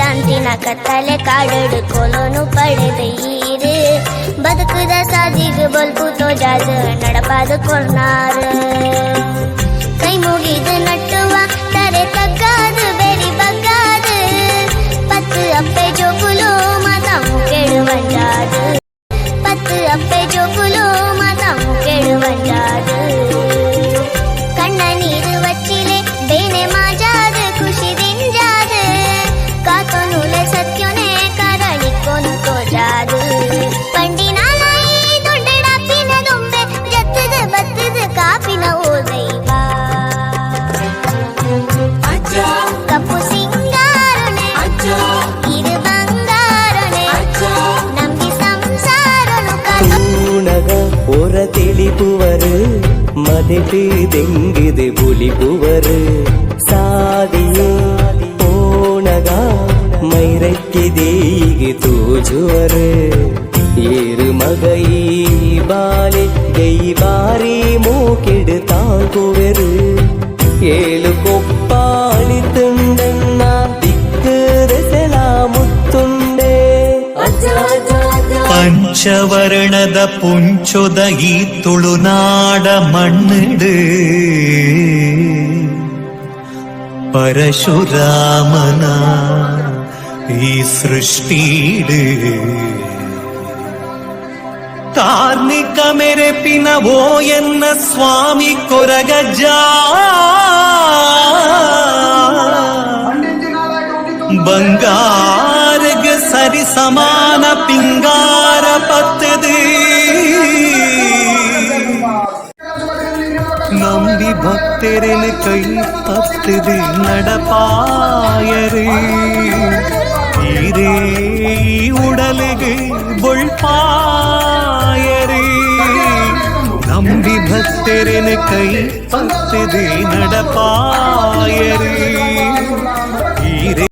ದಾಂತಿನ ಕತ್ತಲೆ ಕಾಡಡು ಕೋಲೋನು ಪಡೆದ ಈರು ಬದುಕುದ ಸಾದಿಗೆ ಬಲ್ಪುತೋ ಜಾಜ ನಡಪಾದ ಕೊರ್ನಾರ ಕೈ ಮುಗಿದು ನಟ್ಟುವ ತರೆ ತಗ್ಗಾದು ಬೆರಿ ಬಗ್ಗಾದು ಪತ್ತು ಅಪ್ಪೆ ಜೋಕುಲು ಮಾತಾವು ಕೆಡುವಂಜಾದು ಪತ್ತು ಅಪ್ಪೆ ಜೋಕುಲು ಮಾತಾವು ಕೆಡುವಂಜಾದು ಹೊರ ತಿಳಿಪುವರು ಮದಿತು ದೆಂಗಿದು புலிபுவரு ಸಾದಿಯೋ போனಗ ಮೈರಕ್ಕಿದೆ ಈಗ ತೋಜುವರು ಏರು ಮಗೈ ಬಾಲಿ ಗೈ ಬಾರಿ ಮೂಕಿಡು ತಾಕುವರು ಏಲು പഞ്ചവർണത ಪುಂಚೊದ ಈ ತುಳುನಾಡ ಮಣ್ಣಿಡು പരശുരാമന ഈ സൃഷ്ടിയിട് കാർണിക്കമെരപ്പിനവോ എന്ന സ്വാമി കൊരകജ ബംഗാരക സരിസമാന പിങ്ക நம்பி பக்தரின் கை பத்துது நடப்பாயரு ஈரே உடலுகு பொழ்பாயரு நம்பி பக்தரின் கை பத்துது நடப்பாயரு